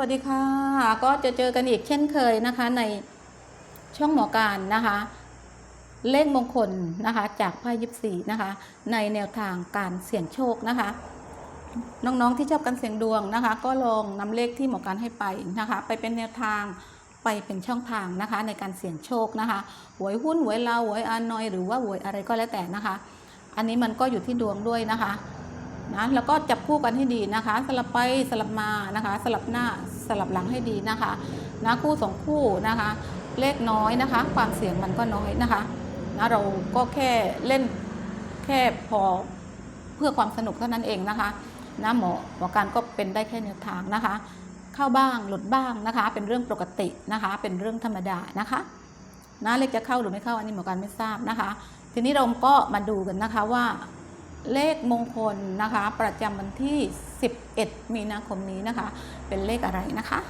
วัสดีค่ะ ก็จะเจอกันอีกเช่นเคยนะคะในช่องหมอการนะคะ เลขมงคลนะคะ จากไพ่ยิปซีนะคะ ในแนวทางการเสี่ยงโชคนะคะ น้องๆที่ชอบการเสี่ยงดวงนะคะ ก็ลองนำเลขที่หมอการให้ไปนะคะ ไปเป็นแนวทางไปเป็นช่องทางนะคะ ในการเสี่ยงโชคนะคะหวยหุ้นหวยลาวหวยอานอยหรือว่าหวยอะไรก็แล้วแต่นะคะ อันนี้มันก็อยู่ที่ดวงด้วยนะคะ นะแล้วก็จับคู่กันให้ดีนะคะ สลับไปสลับมานะคะ สลับหน้าสลับหลังให้ดีนะคะนะคู่สองคู่นะคะ เลขน้อยนะคะ ความเสี่ยงมันก็น้อยนะคะนะเราก็แค่เล่นแค่พอเพื่อความสนุกเท่านั้นเองนะคะนะหมอหมอการก็เป็นได้แค่แนวทางนะคะ เข้าบ้างหลุดบ้างนะคะ เป็นเรื่องปกตินะคะ เป็นเรื่องธรรมดานะคะนะเลขจะเข้าหรือไม่เข้าอันนี้หมอการไม่ทราบนะคะ ทีนี้เราก็มาดูกันนะคะว่า เลขมงคลนะคะ ประจำวันที่ 11 มีนาคมนี้นะคะ เป็นเลขอะไรนะคะ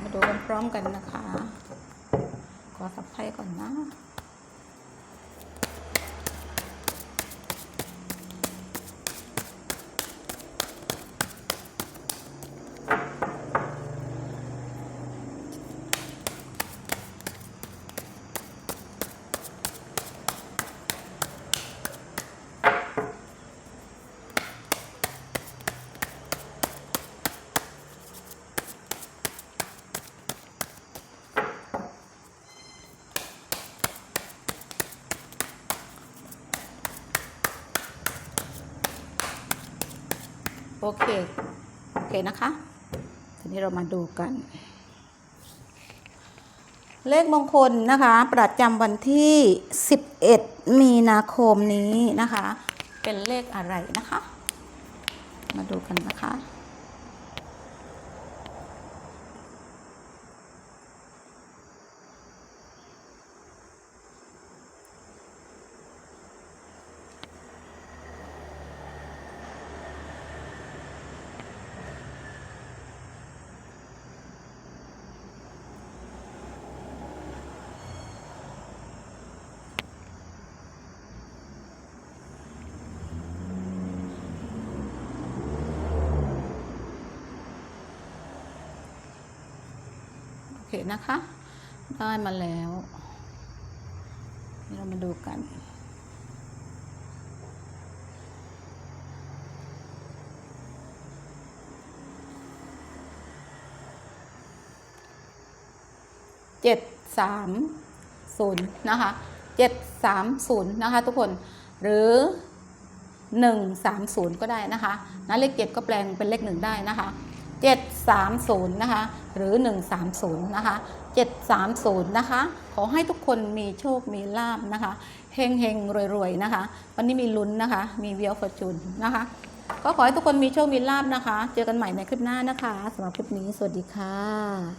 มาดูกันพร้อมกันนะคะ ขอสับไพ่ก่อนนะ โอเค โอเคนะคะ ทีนี้เรามาดูกัน เลขมงคลนะคะ ประจำวันที่ 11 มีนาคมนี้นะคะ เป็นเลขอะไรนะคะ มาดูกันนะคะ เคนะคะ ได้มาแล้ว เรามาดูกันเจ็ดสามศูนย์นะคะเจ็ดสามศูนย์นะคะทุกคนหรือหนึ่งสามศูนย์ก็ได้นะคะนะเลขเจ็ดก็แปลงเป็นเลขหนึ่งได้นะคะ 730 นะคะ หรือ 130 นะคะ 730 นะคะ ขอให้ทุกคนมีโชค มีลาบนะคะ เฮงเฮงรวยๆ นะคะ วันนี้มีลุ้นนะคะ มีเวียวฟอร์จูนนะคะ ก็ขอให้ทุกคนมีโชค มีลาบนะคะ เจอกันใหม่ในคลิปหน้านะคะสำหรับคลิปนี้ สวัสดีค่ะ